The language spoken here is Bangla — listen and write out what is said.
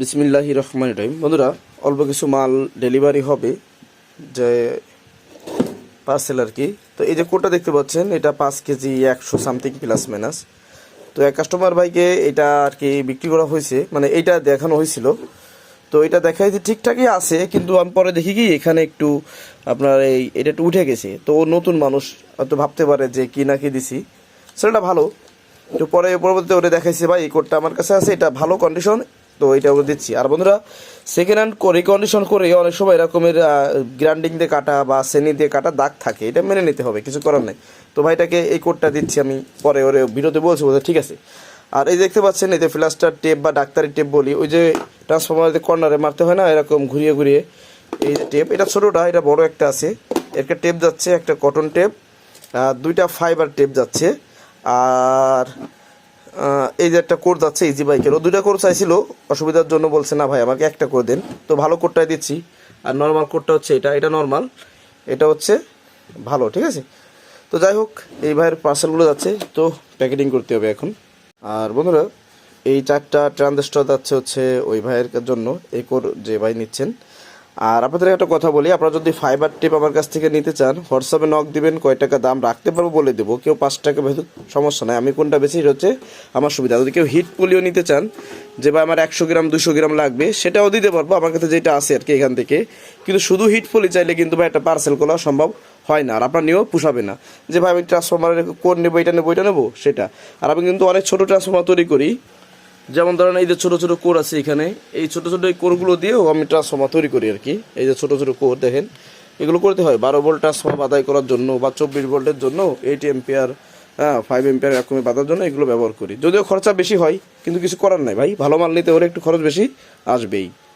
বিসমিল্লাহি রহমান রহিম। বন্ধুরা, অল্প কিছু মাল ডেলিভারি হবে যে পার্সেল আর কি। তো এই যে কোডটা দেখতে পাচ্ছেন, এটা পাঁচ কেজি একশো সামথিং প্লাস মাইনাস তো এক কাস্টমার ভাইকে এটা আর কি বিক্রি করা হয়েছে মানে এইটা দেখানো হয়েছিল। তো এটা দেখাই যে ঠিকঠাকই আছে, কিন্তু আমি পরে দেখি কি, এখানে একটু আপনার এই এটা একটু উঠে গেছে। তো নতুন মানুষ, হয়তো ভাবতে পারে যে কি না কি দিছি। সেটা ভালো। তো পরে পরবর্তীতে ওটা দেখাইছে, ভাই, এই কোডটা আমার কাছে আছে, এটা ভালো কন্ডিশন তো এটা ওকে দিচ্ছি। আর বন্ধুরা সেকেন্ড হ্যান্ড করে কন্ডিশন করে অনেক সময় এরকমের গ্রাইন্ডিং দিয়ে কাটা বা সেনি দিয়ে কাটা দাগ থাকে। এটা মেনে নিতে হবে, কিছু করার নেই। তো ভাইটাকে এই কোডটা দিচ্ছি আমি, পরে ওরে ভিডিওতে বলছি বলতে ঠিক আছে? আর এই দেখতে পাচ্ছেন, এই যে ফ্লাস্টার টেপ বা ডাক্তারি টেপ বলি, ওই যে ট্রান্সফরমারের কর্নারে মারতে হয় না, এরকম ঘুরিয়ে ঘুরিয়ে, এই যে টেপ এটা ছোটোটা, এটা বড় একটা আছে। একটা টেপ যাচ্ছে, একটা কটন টেপ দুইটা ফাইবার টেপ যাচ্ছে। আর এই যে একটা কোড যাচ্ছে ইজি বাইকের ও দুইটা কোড চাইছিল অসুবিধার জন্য বলছে, না ভাই, আমাকে একটা করে দেন। তো ভালো কোডটাই দিচ্ছি। আর নর্মাল কোডটা হচ্ছে এটা এটা নর্মাল এটা হচ্ছে ভালো, ঠিক আছে? তো যাই হোক, এই ভাইয়ের পার্সেলগুলো যাচ্ছে, তো প্যাকেটিং করতে হবে এখন। আর বন্ধুরা, এই চারটা ট্রানজিস্টার যাচ্ছে হচ্ছে ওই ভাইয়ের জন্য, এই কোর যে ভাই নিচ্ছেন আর আপনাদের একটা কথা বলি, আপনারা যদি ফাইবার টেপ আমার কাছ থেকে নিতে চান হোয়াটসঅ্যাপে নক দিবেন, কয় টাকা দাম রাখতে পারব বলে দেবো, কেউ পাঁচ টাকা ভেতর সমস্যা নাই। আমি কোনটা বেশি হচ্ছে, আমার সুবিধা। যদি কেউ হিট পুলিও নিতে চান, যে ভাই আমার একশো গ্রাম দুশো গ্রাম লাগবে, সেটাও দিতে পারব, আমার কাছে যেটা আছে আর কি এখান থেকে। কিন্তু শুধু হিট পুলি চাইলে কিন্তু ভাই একটা পার্সেল করা সম্ভব হয় না, আর আপনার নিয়েও পুষাবে না। যে ভাই আমি ট্রান্সফরমারের কোন নেব, এটা নেব এটা নেব, সেটা। আর আমি কিন্তু অনেক ছোটো ট্রান্সফরমার তৈরি করি যেমন ধরেন এই যে ছোটো ছোটো কোর আছে এখানে, এই ছোট ছোটো এই কোরগুলো দিয়েও আমি ট্রান্সফর্মার তৈরি করি আর কি। এই যে ছোটো ছোটো কোর দেখেন, এগুলো করতে হয়। বারো ভোল্ট ট্রান্সফর্মার আদায় করার জন্য বা চব্বিশ ভোল্টের জন্য এইট এম্পিয়ার হ্যাঁ ফাইভ এম্পিয়ার এরকমই বাঁধার জন্য এগুলো ব্যবহার করি। যদিও খরচা বেশি হয়, কিন্তু কিছু করার নাই ভাই। ভালো মাল নিতে হলে একটু খরচ বেশি আসবেই।